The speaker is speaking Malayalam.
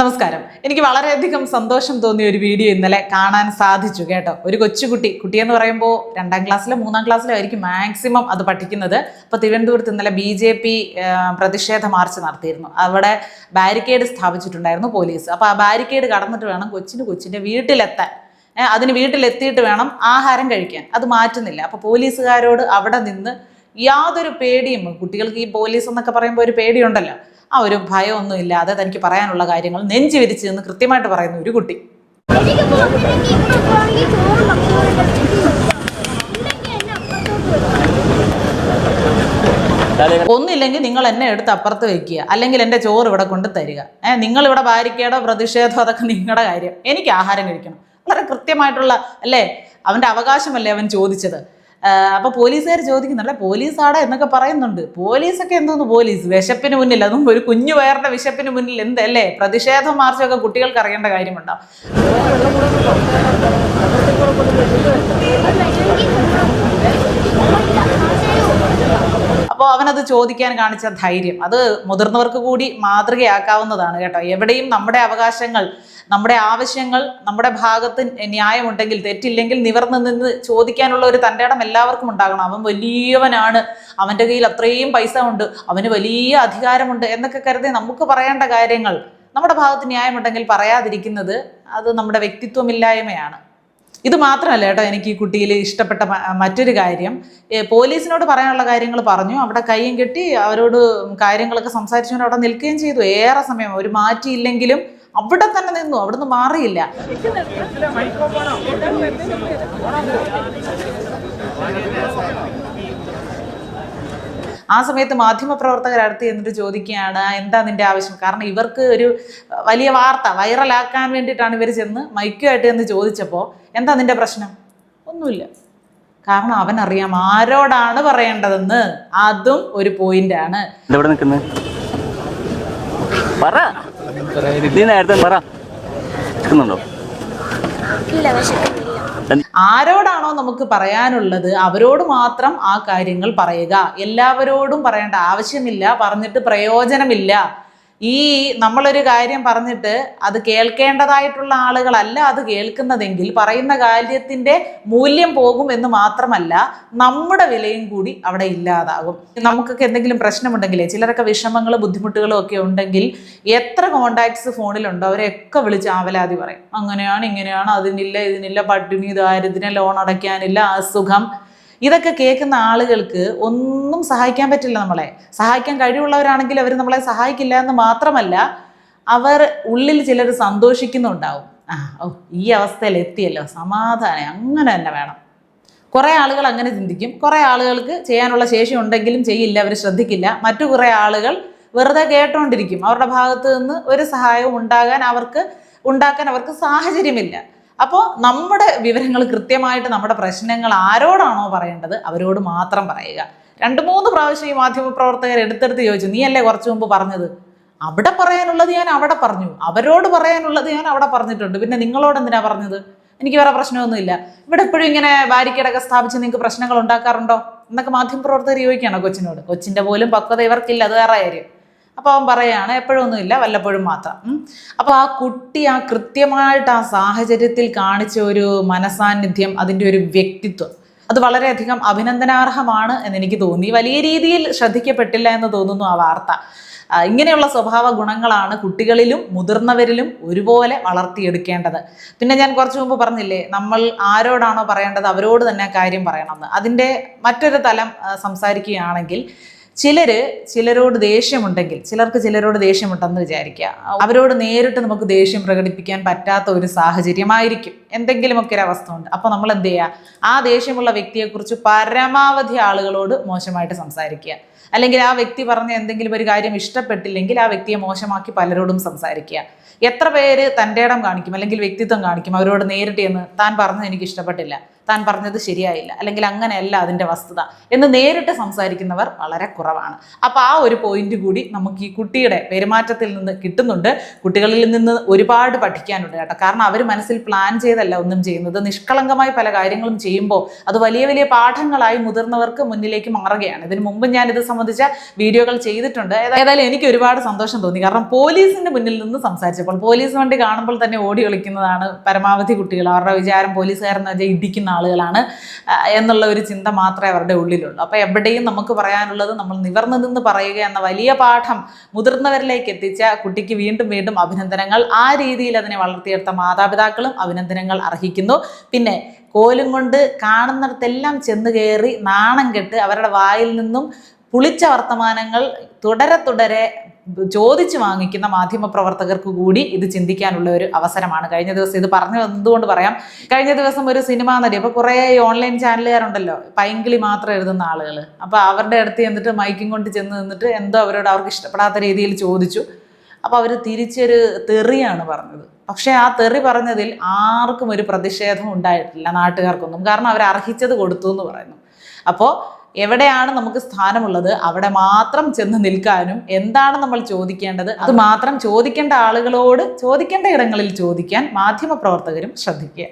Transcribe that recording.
നമസ്കാരം. എനിക്ക് വളരെയധികം സന്തോഷം തോന്നിയ ഒരു വീഡിയോ ഇന്നലെ കാണാൻ സാധിച്ചു കേട്ടോ. ഒരു കൊച്ചുകുട്ടി കുട്ടിയെന്ന് പറയുമ്പോൾ രണ്ടാം ക്ലാസ്സിലോ മൂന്നാം ക്ലാസ്സിലോ ആയിരിക്കും മാക്സിമം അത് പഠിക്കുന്നത്. അപ്പോൾ തിരുവനന്തപുരത്ത് ഇന്നലെ ബി ജെ പി പ്രതിഷേധ മാർച്ച് നടത്തിയിരുന്നു. അവിടെ ബാരിക്കേഡ് സ്ഥാപിച്ചിട്ടുണ്ടായിരുന്നു പോലീസ് അപ്പോൾ ആ ബാരിക്കേഡ് കടന്നിട്ട് വേണം കൊച്ചിന് കൊച്ചിന്റെ വീട്ടിലെത്താൻ. അതിന് വീട്ടിലെത്തിയിട്ട് വേണം ആഹാരം കഴിക്കാൻ. അത് മാറ്റുന്നില്ല. അപ്പോൾ പോലീസുകാരോട് അവിടെ നിന്ന് യാതൊരു പേടിയും കുട്ടികൾക്ക് ഈ പോലീസ് എന്നൊക്കെ പറയുമ്പോൾ ഒരു പേടിയുണ്ടല്ലോ. ആ ഒരു ഭയമൊന്നും ഇല്ലാതെ തനിക്ക് പറയാനുള്ള കാര്യങ്ങൾ. നെഞ്ചു വിരിച്ച് നിന്ന് കൃത്യമായിട്ട് പറയുന്ന ഒരു കുട്ടി. ഒന്നില്ലെങ്കിൽ നിങ്ങൾ എന്നെ എടുത്ത് അപ്പുറത്ത് വെക്കുക. അല്ലെങ്കിൽ എന്റെ ചോറ് ഇവിടെ കൊണ്ട് തരിക. ഏഹ് നിങ്ങൾ ഇവിടെ ബാരിക്കേഡോ പ്രതിഷേധമോ അതൊക്കെ നിങ്ങളുടെ കാര്യം. എനിക്ക് ആഹാരം കഴിക്കണം. വളരെ കൃത്യമായിട്ടുള്ള അല്ലേ? അവന്റെ അവകാശമല്ലേ അവൻ ചോദിച്ചത്? ആഹ് അപ്പൊ പോലീസുകാർ ചോദിക്കുന്നുണ്ട് ആടാ എന്നൊക്കെ പറയുന്നുണ്ട്. പോലീസൊക്കെ എന്തോന്ന് പോലീസ്? വിശപ്പിന് മുന്നിൽ അതും ഒരു കുഞ്ഞു വയറിന്റെ വിശപ്പിന് മുന്നിൽ എന്തല്ലേ പ്രതിഷേധം മാർച്ചൊക്കെ കുട്ടികൾക്ക് അറിയേണ്ട കാര്യമുണ്ടോ? അപ്പോൾ അവനത് ചോദിക്കാൻ കാണിച്ച ധൈര്യം. അത് മുതിർന്നവർക്ക് കൂടി മാതൃകയാക്കാവുന്നതാണ് കേട്ടോ. എവിടെയും നമ്മുടെ അവകാശങ്ങൾ നമ്മുടെ ആവശ്യങ്ങൾ നമ്മുടെ ഭാഗത്ത് ന്യായമുണ്ടെങ്കിൽ തെറ്റില്ലെങ്കിൽ നിവർന്ന് നിന്ന് ചോദിക്കാനുള്ള ഒരു തന്റെ ഇടം എല്ലാവർക്കും ഉണ്ടാകണം. അവൻ വലിയവനാണ്. അവന്റെ കയ്യിൽ അത്രയും പൈസ ഉണ്ട്. അവന് വലിയ അധികാരമുണ്ട് എന്നൊക്കെ കരുതി നമുക്ക് പറയേണ്ട കാര്യങ്ങൾ നമ്മുടെ ഭാഗത്ത് ന്യായമുണ്ടെങ്കിൽ പറയാതിരിക്കുന്നത് അത് നമ്മുടെ വ്യക്തിത്വമില്ലായ്മയാണ്. ഇത് മാത്രമല്ല കേട്ടോ എനിക്ക് ഈ കുട്ടിയിൽ ഇഷ്ടപ്പെട്ട മറ്റൊരു കാര്യം. പോലീസിനോട് പറയാനുള്ള കാര്യങ്ങൾ പറഞ്ഞു. അവിടെ കൈയും കെട്ടി അവരോട് കാര്യങ്ങളൊക്കെ സംസാരിച്ചുകൊണ്ട് അവിടെ നിൽക്കുകയും ചെയ്തു. ഏറെ സമയം ഒരു മാറ്റിയില്ലെങ്കിലും അവിടെ തന്നെ നിന്നു. അവിടുന്ന് മാറിയില്ല. ആ സമയത്ത് മാധ്യമപ്രവർത്തകർ അടുത്ത് എന്നിട്ട് ചോദിക്കുകയാണ് എന്താ നിന്റെ ആവശ്യം? കാരണം ഇവർക്ക് ഒരു വലിയ വാർത്ത വൈറലാക്കാൻ വേണ്ടിയിട്ടാണ് ഇവർ ചെന്ന് മൈക്കുമായിട്ട് എന്ന് ചോദിച്ചപ്പോൾ എന്താ നിന്റെ പ്രശ്നം? ഒന്നുമില്ല. കാരണം അവൻ അറിയാം ആരോടാണ് പറയേണ്ടതെന്ന്. അതും ഒരു പോയിന്റ് ആണ്. നീ നേരത്തെ പറ. ഇല്ല ആരോടാണോ നമുക്ക് പറയാനുള്ളത് അവരോട് മാത്രം ആ കാര്യങ്ങൾ പറയുക. എല്ലാവരോടും പറയേണ്ട ആവശ്യമില്ല പറഞ്ഞിട്ട് പ്രയോജനമില്ല. ഈ നമ്മളൊരു കാര്യം പറഞ്ഞിട്ട് അത് കേൾക്കേണ്ടതായിട്ടുള്ള ആളുകളല്ല അത് കേൾക്കുന്നതെങ്കിൽ പറയുന്ന കാര്യത്തിന്റെ മൂല്യം പോകും എന്ന് മാത്രമല്ല നമ്മുടെ വിലയും കൂടി അവിടെ ഇല്ലാതാകും. നമുക്കൊക്കെ എന്തെങ്കിലും പ്രശ്നമുണ്ടെങ്കിലേ ചിലരൊക്കെ വിഷമങ്ങളും ബുദ്ധിമുട്ടുകളും ഒക്കെ ഉണ്ടെങ്കിൽ എത്ര കോണ്ടാക്ട്സ് ഫോണിലുണ്ടോ അവരെയൊക്കെ വിളിച്ച് ആവലാതി പറയും. അങ്ങനെയാണ് ഇങ്ങനെയാണ് അതിനില്ല ഇതിനില്ല പട്ടിണി ദാരിദ്ര്യം ലോൺ അടയ്ക്കാനില്ല അസുഖം. ഇതൊക്കെ കേൾക്കുന്ന ആളുകൾക്ക് ഒന്നും സഹായിക്കാൻ പറ്റില്ല നമ്മളെ. സഹായിക്കാൻ കഴിവുള്ളവരാണെങ്കിൽ അവർ നമ്മളെ സഹായിക്കില്ല എന്ന് മാത്രമല്ല അവർ ഉള്ളിൽ ചിലർ സന്തോഷിക്കുന്നുണ്ടാവും. ആ ഓ ഈ അവസ്ഥയിൽ എത്തിയല്ലോ. സമാധാനം അങ്ങനെ തന്നെ വേണം. കുറേ ആളുകൾ അങ്ങനെ ചിന്തിക്കും. കുറേ ആളുകൾക്ക് ചെയ്യാനുള്ള ശേഷി ഉണ്ടെങ്കിലും ചെയ്യില്ല അവർ ശ്രദ്ധിക്കില്ല. മറ്റു കുറേ ആളുകൾ വെറുതെ കേട്ടോണ്ടിരിക്കും. അവരുടെ ഭാഗത്ത് നിന്ന് ഒരു സഹായവും ഉണ്ടാകാൻ അവർക്ക് ഉണ്ടാക്കാൻ അവർക്ക് സാഹചര്യമില്ല. അപ്പോൾ നമ്മുടെ വിവരങ്ങൾ കൃത്യമായിട്ട് നമ്മുടെ പ്രശ്നങ്ങൾ ആരോടാണോ പറയേണ്ടത് അവരോട് മാത്രം പറയുക. രണ്ട് മൂന്ന് പ്രാവശ്യം ഈ മാധ്യമപ്രവർത്തകർ എടുത്തെടുത്ത് ചോദിച്ചു നീ അല്ലേ കുറച്ചു മുമ്പ് പറഞ്ഞത്? അവിടെ പറയാനുള്ളത് ഞാൻ അവിടെ പറഞ്ഞു. അവരോട് പറയാനുള്ളത് ഞാൻ അവിടെ പറഞ്ഞിട്ടുണ്ട്. പിന്നെ നിങ്ങളോട് എന്തിനാ പറഞ്ഞത്? എനിക്ക് വേറെ പ്രശ്നമൊന്നുമില്ല. ഇവിടെ എപ്പോഴും ഇങ്ങനെ ബാരിക്കേഡൊക്കെ സ്ഥാപിച്ച് നിങ്ങൾക്ക് പ്രശ്നങ്ങൾ ഉണ്ടാക്കാറുണ്ടോ? എന്നൊക്കെ മാധ്യമപ്രവർത്തകർ ചോദിക്കുകയാണോ കൊച്ചിനോട്. കൊച്ചിന്റെ പോലും പക്വത ഇവർക്കില്ല. അത് വേറെ കാര്യം. അപ്പോൾ അവൻ പറയാണ് എപ്പോഴൊന്നുമില്ല വല്ലപ്പോഴും മാത്രം. അപ്പോൾ ആ കുട്ടി ആ കൃത്യമായിട്ട് ആ സാഹചര്യത്തിൽ കാണിച്ച ഒരു മനസാന്നിധ്യം അതിന്റെ ഒരു വ്യക്തിത്വം അത് വളരെയധികം അഭിനന്ദനാർഹമാണ് എന്ന് എനിക്ക് തോന്നി വലിയ രീതിയിൽ ശ്രദ്ധിക്കപ്പെട്ടില്ല എന്ന് തോന്നുന്നു ആ വാർത്ത. ഇങ്ങനെയുള്ള സ്വഭാവ ഗുണങ്ങളാണ് കുട്ടികളിലും മുതിർന്നവരിലും ഒരുപോലെ വളർത്തിയെടുക്കേണ്ടത്. പിന്നെ ഞാൻ കുറച്ച് മുമ്പ് പറഞ്ഞില്ലേ നമ്മൾ ആരോടാണോ പറയേണ്ടത് അവരോട് തന്നെ കാര്യം പറയണമെന്ന്. അതിന്റെ മറ്റൊരു തലം സംസാരിക്കുകയാണെങ്കിൽ ചിലര് ചിലരോട് ദേഷ്യമുണ്ടെങ്കിൽ ചിലർക്ക് ചിലരോട് ദേഷ്യമുണ്ടെന്ന് വിചാരിക്കുക. അവരോട് നേരിട്ട് നമുക്ക് ദേഷ്യം പ്രകടിപ്പിക്കാൻ പറ്റാത്ത ഒരു സാഹചര്യമായിരിക്കും. എന്തെങ്കിലുമൊക്കെ ഒരു അവസ്ഥ ഉണ്ട്. അപ്പോൾ നമ്മൾ എന്ത് ചെയ്യുക ആ ദേഷ്യമുള്ള വ്യക്തിയെക്കുറിച്ച് പരമാവധി ആളുകളോട് മോശമായിട്ട് സംസാരിക്കുക. അല്ലെങ്കിൽ ആ വ്യക്തി പറഞ്ഞ എന്തെങ്കിലും ഒരു കാര്യം ഇഷ്ടപ്പെട്ടില്ലെങ്കിൽ ആ വ്യക്തിയെ മോശമാക്കി പലരോടും സംസാരിക്കുക. എത്ര പേര് തന്റെ ഇടം കാണിക്കും അല്ലെങ്കിൽ വ്യക്തിത്വം കാണിക്കും അവരോട് നേരിട്ട് എന്ന് താൻ പറഞ്ഞത് എനിക്ക് ഇഷ്ടപ്പെട്ടില്ല. താൻ പറഞ്ഞത് ശരിയായില്ല. അല്ലെങ്കിൽ അങ്ങനെയല്ല അതിന്റെ വസ്തുത എന്ന് നേരിട്ട് സംസാരിക്കുന്നവർ വളരെ കുറവാണ്. അപ്പോൾ ആ ഒരു പോയിന്റ് കൂടി നമുക്ക് ഈ കുട്ടിയുടെ പെരുമാറ്റത്തിൽ നിന്ന് കിട്ടുന്നുണ്ട്. കുട്ടികളിൽ നിന്ന് ഒരുപാട് പഠിക്കാനുണ്ട് കേട്ടോ. കാരണം അവർ മനസ്സിൽ പ്ലാൻ ചെയ്തല്ല ഒന്നും ചെയ്യുന്നത്. നിഷ്കളങ്കമായി പല കാര്യങ്ങളും ചെയ്യുമ്പോൾ അത് വലിയ വലിയ പാഠങ്ങളായി മുതിർന്നവർക്ക് മുന്നിലേക്ക് മാറുകയാണ്. ഇതിനു മുമ്പ് ഞാൻ ഇത് സംബന്ധിച്ച വീഡിയോകൾ ചെയ്തിട്ടുണ്ട്. ഏതായാലും എനിക്ക് ഒരുപാട് സന്തോഷം തോന്നി. കാരണം പോലീസിന്റെ മുന്നിൽ നിന്ന് സംസാരിച്ചപ്പോൾ പോലീസ് വണ്ടി കാണുമ്പോൾ തന്നെ ഓടി കളിക്കുന്നതാണ് പരമാവധി കുട്ടികൾ. അവരുടെ വിചാരം പോലീസുകാരെന്ന് വെച്ചാൽ ഇടിക്കുന്ന ആളുകളാണ് എന്നുള്ള ഒരു ചിന്ത മാത്രമേ അവരുടെ ഉള്ളിലുള്ളൂ. അപ്പോൾ എവിടെയും നമുക്ക് പറയാനുള്ളത് നമ്മൾ നിവർന്നു നിന്ന് പറയുക എന്ന വലിയ പാഠം മുതിർന്നവരിലേക്ക് എത്തിച്ച കുട്ടിക്ക് വീണ്ടും വീണ്ടും അഭിനന്ദനങ്ങൾ. ആ രീതിയിൽ അതിനെ വളർത്തിയെടുത്ത മാതാപിതാക്കളും അഭിനന്ദനങ്ങൾ അർഹിക്കുന്നു. പിന്നെ കോലും കൊണ്ട് കാണുന്നിടത്തെല്ലാം ചെന്ന് കയറി നാണം കെട്ട് അവരുടെ വായിൽ നിന്നും പുളിച്ച വർത്തമാനങ്ങൾ തുടരെ തുടരെ ചോദിച്ചു വാങ്ങിക്കുന്ന മാധ്യമ പ്രവർത്തകർക്ക് കൂടി ഇത് ചിന്തിക്കാനുള്ള ഒരു അവസരമാണ് കഴിഞ്ഞ ദിവസം ഇത് പറഞ്ഞു വന്നതുകൊണ്ട് പറയാം. കഴിഞ്ഞ ദിവസം ഒരു സിനിമ നടി അപ്പോൾ കുറേ ഓൺലൈൻ ചാനലുകാരുണ്ടല്ലോ പൈങ്കിളി മാത്രം എഴുതുന്ന ആളുകൾ അപ്പോൾ അവരുടെ അടുത്ത് ചെന്നിട്ട് മൈക്കും കൊണ്ട് ചെന്ന് നിന്നിട്ട് എന്തോ അവരോട് അവർക്ക് ഇഷ്ടപ്പെടാത്ത രീതിയിൽ ചോദിച്ചു. അപ്പോൾ അവർ തിരിച്ചൊരു തെറിയാണ് പറഞ്ഞത്. പക്ഷെ ആ തെറി പറഞ്ഞതിൽ ആർക്കും ഒരു പ്രതിഷേധം ഉണ്ടായിട്ടില്ല നാട്ടുകാർക്കൊന്നും. കാരണം അവർ അർഹിച്ചത് കൊടുത്തു എന്ന് പറയുന്നു. അപ്പോൾ എവിടെയാണ് നമുക്ക് സ്ഥാനമുള്ളത്? അവിടെ മാത്രം ചെന്ന് നിൽക്കാനും എന്താണ് നമ്മൾ ചോദിക്കേണ്ടത്? അത് മാത്രം ചോദിക്കേണ്ട ആളുകളോട് ചോദിക്കേണ്ട ഇടങ്ങളിൽ ചോദിക്കാൻ മാധ്യമപ്രവർത്തകരും ശ്രദ്ധിക്കുക.